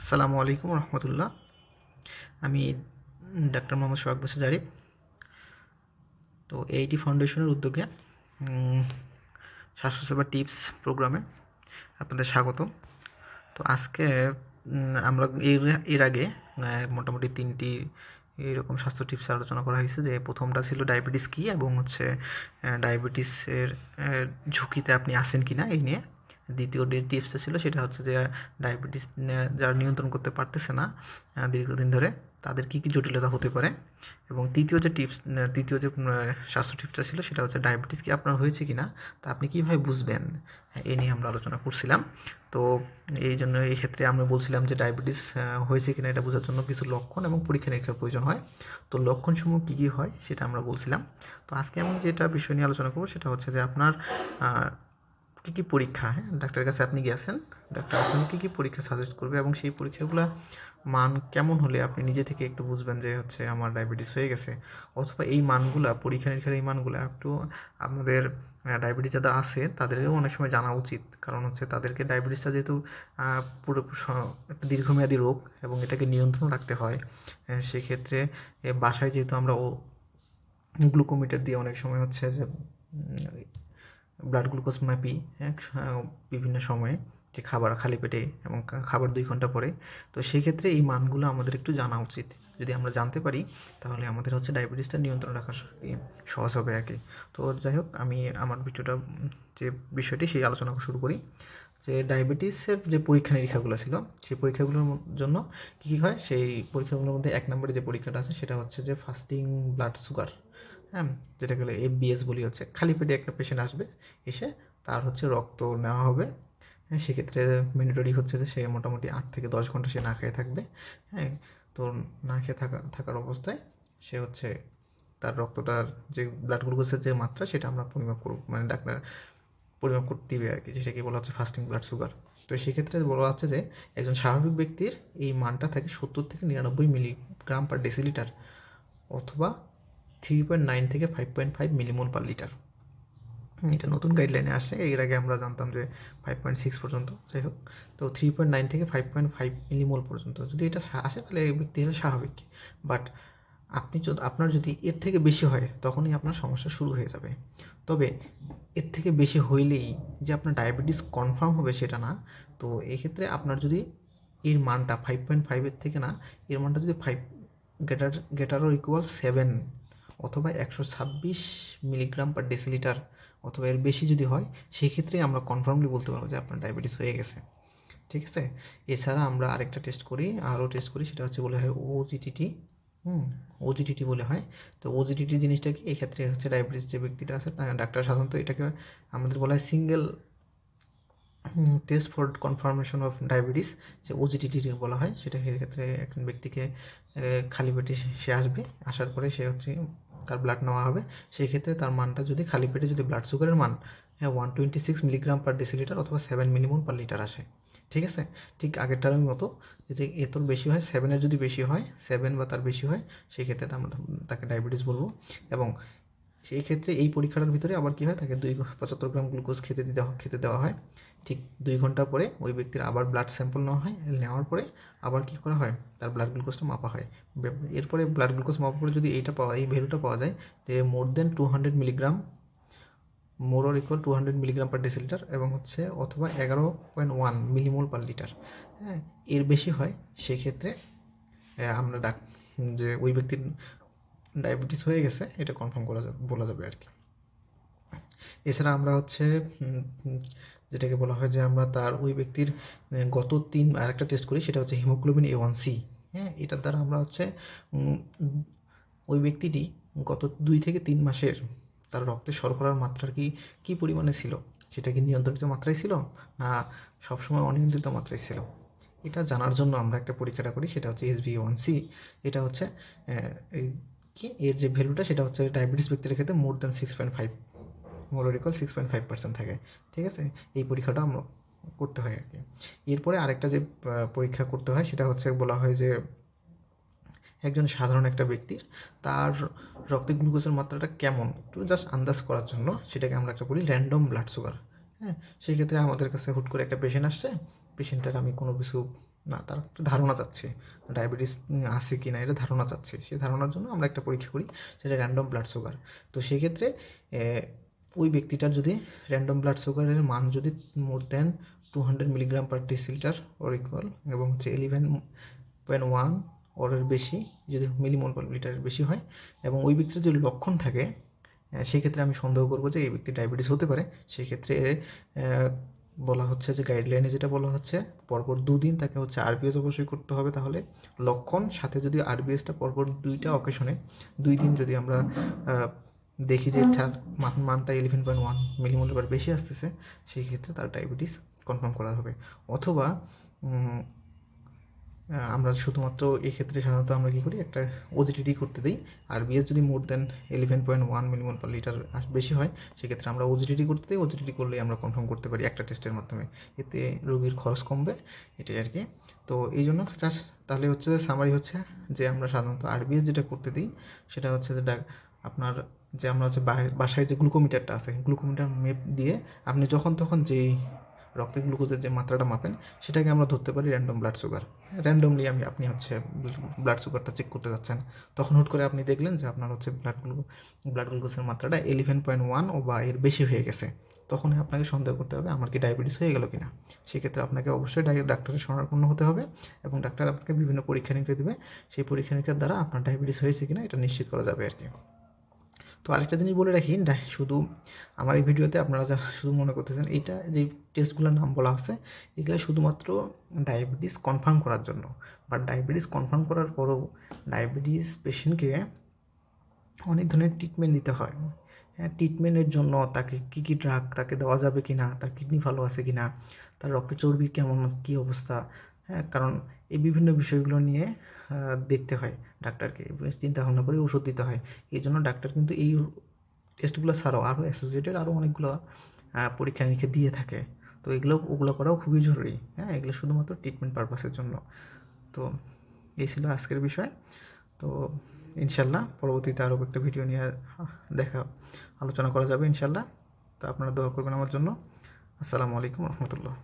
আসসালামু আলাইকুম রহমতুল্লাহ। আমি ডাক্তার মোহাম্মদ সোহাগ বসে জারিফ তো এইটি ফাউন্ডেশনের উদ্যোগে স্বাস্থ্যসেবা টিপস প্রোগ্রামে আপনাদের স্বাগত। তো আজকে আমরা এর এর আগে মোটামুটি তিনটি এরকম স্বাস্থ্য টিপস আলোচনা করা হয়েছে যে প্রথমটা ছিল ডায়াবেটিস কী এবং হচ্ছে ডায়াবেটিসের ঝুঁকিতে আপনি আছেন কি না এই নিয়ে। দ্বিতীয় যে টিপসটা ছিল সেটা হচ্ছে যে ডায়াবেটিস যারা নিয়ন্ত্রণ করতে পারতেছে না দীর্ঘদিন ধরে তাদের কী কী জটিলতা হতে পারে? এবং তৃতীয় যে টিপস তৃতীয় যে স্বাস্থ্য টিপসটা ছিল সেটা হচ্ছে ডায়াবেটিস কি আপনার হয়েছে কি না তা আপনি কীভাবে বুঝবেন? হ্যাঁ, এই নিয়ে আমরা আলোচনা করছিলাম। তো এই জন্য এই ক্ষেত্রে আমরা বলছিলাম যে ডায়াবেটিস হয়েছে কিনা এটা বোঝার জন্য কিছু লক্ষণ এবং পরীক্ষা নিরীক্ষার প্রয়োজন হয়। তো লক্ষণসমূহ কী কী হয় সেটা আমরা বলছিলাম। তো আজকে আমি যেটা বিষয় নিয়ে আলোচনা করব সেটা হচ্ছে যে আপনার কী কী পরীক্ষা? হ্যাঁ ডাক্তারের কাছে আপনি গেছেন ডাক্তার আপনাকে কী কী পরীক্ষা সাজেস্ট করবে এবং সেই পরীক্ষাগুলো মান কেমন হলে আপনি নিজে থেকে একটু বুঝবেন যে হচ্ছে আমার ডায়াবেটিস হয়ে গেছে? অথবা এই মানগুলা, পরীক্ষা নিরীক্ষার এই মানগুলো একটু আমাদের ডায়াবেটিস যাদের আছে তাদেরও অনেক সময় জানা উচিত। কারণ হচ্ছে তাদেরকে ডায়াবেটিসটা যেহেতু পুরো একটা দীর্ঘমেয়াদী রোগ এবং এটাকে নিয়ন্ত্রণ রাখতে হয় সেক্ষেত্রে বাসায় যেহেতু আমরা ও গ্লুকোমিটার দিয়ে অনেক সময় হচ্ছে যে ব্লাড গ্লুকোজ মাপি বিভিন্ন সময়ে যে খাবার খালি পেটে এবং খাবার দুই ঘণ্টা পরে। তো সেই ক্ষেত্রে এই মানগুলো আমাদের একটু জানা উচিত। যদি আমরা জানতে পারি, তাহলে আমাদের হচ্ছে ডায়াবেটিসটা নিয়ন্ত্রণ রাখা সহজ হবে আর কি তো যাই হোক, আমি আমার ভিডিওটা, যে বিষয়টি সেই আলোচনা শুরু করি। যে ডায়াবেটিসের যে পরীক্ষা নিরীক্ষাগুলো ছিল, সেই পরীক্ষাগুলোর জন্য কী কী হয়? সেই পরীক্ষাগুলোর মধ্যে এক নম্বরে যে পরীক্ষাটা আছে, সেটা হচ্ছে যে ফাস্টিং ব্লাড সুগার হ্যাঁ যেটাকে বলে এফবিএস বলি হচ্ছে খালি পেটে একটা পেশেন্ট আসবে, এসে তার হচ্ছে রক্ত নেওয়া হবে। হ্যাঁ সেক্ষেত্রে ম্যান্ডেটরি হচ্ছে যে সে মোটামুটি আট থেকে দশ ঘণ্টা সে না খেয়ে থাকবে। হ্যাঁ তো না খেয়ে থাকা, থাকার অবস্থায় সে হচ্ছে তার রক্তটার যে ব্লাড গ্লুকোজের যে মাত্রা, সেটা আমরা পরিমাপ করব মানে ডাক্তার পরিমাপ করতে দিবে আর কি, যেটাকে বলা হচ্ছে ফাস্টিং ব্লাড সুগার তো সেক্ষেত্রে বলা হচ্ছে যে একজন স্বাভাবিক ব্যক্তির এই মানটা থাকে সত্তর থেকে নিরানব্বই মিলিগ্রাম পার ডেসিলিটার অথবা থ্রি পয়েন্ট নাইন থেকে five point five millimole per litre এটা নতুন গাইডলাইনে আসছে। এর আগে আমরা জানতাম যে ফাইভ পয়েন্ট সিক্স পর্যন্ত। যাই হোক তো থ্রি পয়েন্ট নাইন থেকে ফাইভ পয়েন্ট ফাইভ মিলিমোল পর্যন্ত। যদি এটা আসে তাহলে এই ব্যক্তি হলে স্বাভাবিক। বাট আপনি যদি আপনার যদি এর থেকে বেশি হয় তখনই আপনার সমস্যা শুরু হয়ে যাবে। তবে এর থেকে বেশি হইলেই যে আপনার ডায়াবেটিস কনফার্ম হবে সেটা না। তো এক্ষেত্রে আপনার যদি এর মানটা ফাইভ পয়েন্ট ফাইভের থেকে না এর মানটা যদি five greater greater or equal seven অথবা একশো ছাব্বিশ মিলিগ্রাম পার ডেসিলিটার অথবা এর বেশি যদি হয়, সেক্ষেত্রে আমরা কনফার্মলি বলতে পারব যে আপনার ডায়াবেটিস হয়ে গেছে। ঠিক আছে? এছাড়া আমরা আরেকটা টেস্ট করি, আরও টেস্ট করি, সেটা হচ্ছে বলে হয় ওজিটিটি হুম ওজিটিটি বলে হয়। তো ওজিটিটি জিনিসটা কি? এক্ষেত্রে হচ্ছে ডায়াবেটিস যে ব্যক্তিটা আছে, তা ডাক্তার সাধারণত এটাকে আমাদের বলা হয় single test for confirmation of diabetes যে ওজিটিটি বলা হয়। সেটা ক্ষেত্রে একজন ব্যক্তিকে খালি পেটে সে- সে আসবে, আসার পরে সে হচ্ছে তার ব্লাড নেওয়া হবে সেই ক্ষেত্রে তার মানটা যদি খালি পেটে যদি ব্লাড সুগারের মান হ্যাঁ one twenty six milligram per decilitre অথবা সেভেন মিনিমাম পার লিটার আসে। ঠিক আছে? ঠিক আগেরটার মতো যদি এতর বেশি হয় সেভেনের যদি বেশি হয় সেভেন বা তার বেশি হয়, সেক্ষেত্রে আমরা তাকে ডায়াবেটিস বলব। এবং সেই ক্ষেত্রে এই পরীক্ষাটার ভিতরে আবার কী হয়? তাকে দুই পঁচাত্তর গ্রাম গ্লুকোজ খেতে দিতে খেতে দেওয়া হয়। ঠিক দুই ঘণ্টা পরে ওই ব্যক্তির আবার ব্লাড স্যাম্পল নেওয়া হয়। নেওয়ার পরে আবার কী করা হয়? তার ব্লাড গ্লুকোজটা মাপা হয়। এরপরে ব্লাড গ্লুকোজ মাপার পরে যদি এইটা পাওয়া এই ভ্যালুটা পাওয়া যায় যে more than two hundred milligram more or equal to hundred milligram per decilitre এবং হচ্ছে অথবা এগারো point one millimole per litre হ্যাঁ এর বেশি হয়, সেক্ষেত্রে আমরা ডাক যে ওই ব্যক্তির ডায়াবেটিস হয়ে গেছে, এটা কনফার্ম করা যাবে, বলা যাবে আর কি। এছাড়া আমরা হচ্ছে যেটাকে বলা হয় যে আমরা তার ওই ব্যক্তির গত তিন, আরেকটা টেস্ট করি, সেটা হচ্ছে হিমোগ্লোবিন এ ওয়ান সি হ্যাঁ? এটার দ্বারা আমরা হচ্ছে ওই ব্যক্তিটি গত দুই থেকে তিন মাসের তার রক্তে শর্করার মাত্রার কি, কী পরিমাণে ছিল? সেটা কি নিয়ন্ত্রিত মাত্রায় ছিল? না সবসময় অনিয়ন্ত্রিত মাত্রায় ছিল? এটা জানার জন্য আমরা একটা পরীক্ষাটা করি, সেটা হচ্ছে এস বি ওয়ান সি এটা হচ্ছে এই কি? এর যে ভ্যালুটা সেটা হচ্ছে ডায়াবেটিস ব্যক্তির ক্ষেত্রে more than six point five মোরোরিকল six point five percent থাকে। ঠিক আছে? এই পরীক্ষাটা আমরা করতে হয় আর কি। এরপরে আরেকটা যে পরীক্ষা করতে হয় সেটা হচ্ছে বলা হয় যে, একজন সাধারণ একটা ব্যক্তির তার রক্তে গ্লুকোজের মাত্রাটা কেমন? একটু জাস্ট আন্দাজ করার জন্য সেটাকে আমরা একটা করি র্যান্ডম ব্লাড সুগার হ্যাঁ? সেই ক্ষেত্রে আমাদের কাছে হুট করে একটা পেশেন্ট আসছে। পেশেন্টের আমি কোনো কিছু না, তার একটা ধারণা চাচ্ছে। ডায়াবেটিস আছে কি না এটা ধারণা চাচ্ছে। সেই ধারণার জন্য আমরা একটা পরীক্ষা করি, সেটা র্যান্ডম ব্লাড সুগার তো সেক্ষেত্রে ওই ব্যক্তিটার যদি র্যান্ডম ব্লাড সুগারের মান যদি more than two hundred milligram per decilitre or equal এবং হচ্ছে ইলেভেন পয়েন্ট ওয়ান অরের বেশি, যদি মিলিমোল পার লিটারের বেশি হয়, এবং ওই ব্যক্তির যদি লক্ষণ থাকে সেক্ষেত্রে আমি সন্দেহ করব যে এই ব্যক্তি ডায়াবেটিস হতে পারে। সেক্ষেত্রে বলা হচ্ছে যে গাইডলাইনে যেটা বলা হচ্ছে পরপর দুদিন তাকে হচ্ছে আরবিএস অবশ্যই করতে হবে। তাহলে লক্ষণ সাথে যদি আরবিএসটা পরপর দুইটা অকেশনে দুই দিন যদি আমরা দেখি যে তার মানটা ইলেভেন পয়েন্ট ওয়ান মিলিমোলার বেশি আসতেছে সেই ক্ষেত্রে তার ডায়াবেটিস কনফার্ম করা হবে। অথবা আমরা শুধুমাত্র এই ক্ষেত্রে সাধারণত আমরা কী করি? একটা ওজিটিডি করতে দিই। আর বিএস যদি more than eleven point one millimole per litre বেশি হয়, সেক্ষেত্রে আমরা ওজিটিডি করতে দিই। ওজিটিডি করলে আমরা কনফার্ম করতে পারি একটা টেস্টের মাধ্যমে। এতে রোগীর খরচ কমবে, এটাই আর কি। তো এই জন্য তাহলে হচ্ছে সামারি হচ্ছে যে আমরা সাধারণত আর আরবিএস যেটা করতে দিই, সেটা হচ্ছে যে আপনার যে আমরা হচ্ছে বাসায় যে গ্লুকোমিটারটা আছে গ্লুকোমিটার মেপ দিয়ে আপনি যখন তখন যেই রক্তে গ্লুকোজের যে মাত্রাটা মাপেন, সেটাকে আমরা ধরতে পারি র্যান্ডম ব্লাড সুগার র্যান্ডমলি আমি, আপনি হচ্ছে ব্লাড সুগারটা চেক করতে যাচ্ছেন। তখন হুট করে আপনি দেখলেন যে আপনার হচ্ছে ব্লাড গ্লুকো ব্লাড গ্লুকোজের মাত্রাটা ইলেভেন পয়েন্ট ওয়ান বা এর বেশি হয়ে গেছে। তখনই আপনাকে সন্দেহ করতে হবে, আমার কি ডায়াবেটিস হয়ে গেল কিনা? সেক্ষেত্রে আপনাকে অবশ্যই ডাক্তারের শরণাপন্ন হতে হবে এবং ডাক্তার আপনাকে বিভিন্ন পরীক্ষা নিরীক্ষা দেবে। সেই পরীক্ষা নিরীক্ষার দ্বারা আপনার ডায়াবেটিস হয়েছে কিনা, এটা নিশ্চিত করা যাবে আর কি। তো আরেকটা জিনিস বলে রাখি শুধু আমার এই ভিডিওতে আপনারা যা শুধু মনে করতেছেন, এইটা যে টেস্টগুলোর নাম বলা আছে এগুলো শুধুমাত্র ডায়াবেটিস কনফার্ম করার জন্য। বাট ডায়াবেটিস কনফার্ম করার পরও ডায়াবেটিস পেশেন্টকে অনেক ধরনের ট্রিটমেন্ট নিতে হয়। হ্যাঁ ট্রিটমেন্টের জন্য তাকে কী কী ড্রাগ তাকে দেওয়া যাবে কি না তার কিডনি ভালো আছে কি না তার রক্ত চর্বি কেমন, কী অবস্থা হ্যাঁ কারণ এই বিভিন্ন বিষয়গুলো নিয়ে দেখতে হয় ডাক্তারকে। চিন্তা ভাবনা করে ওষুধ দিতে হয়। এই জন্য ডাক্তার কিন্তু এই টেস্টগুলো ছাড়াও আরও অ্যাসোসিয়েটেড আরও অনেকগুলো পরীক্ষা নিরীক্ষা দিয়ে থাকে। তো এগুলো, ওগুলো করাও খুবই জরুরি। হ্যাঁ এগুলো শুধুমাত্র ট্রিটমেন্ট পারপাসের জন্য। তো এই ছিল আজকের বিষয়। তো ইনশাল্লাহ পরবর্তীতে আরও একটা ভিডিও নিয়ে দেখা, আলোচনা করা যাবে ইনশাল্লাহ তো আপনারা দোয়া করবেন আমার জন্য। আসসালামু আলাইকুম রহমতুল্লাহ।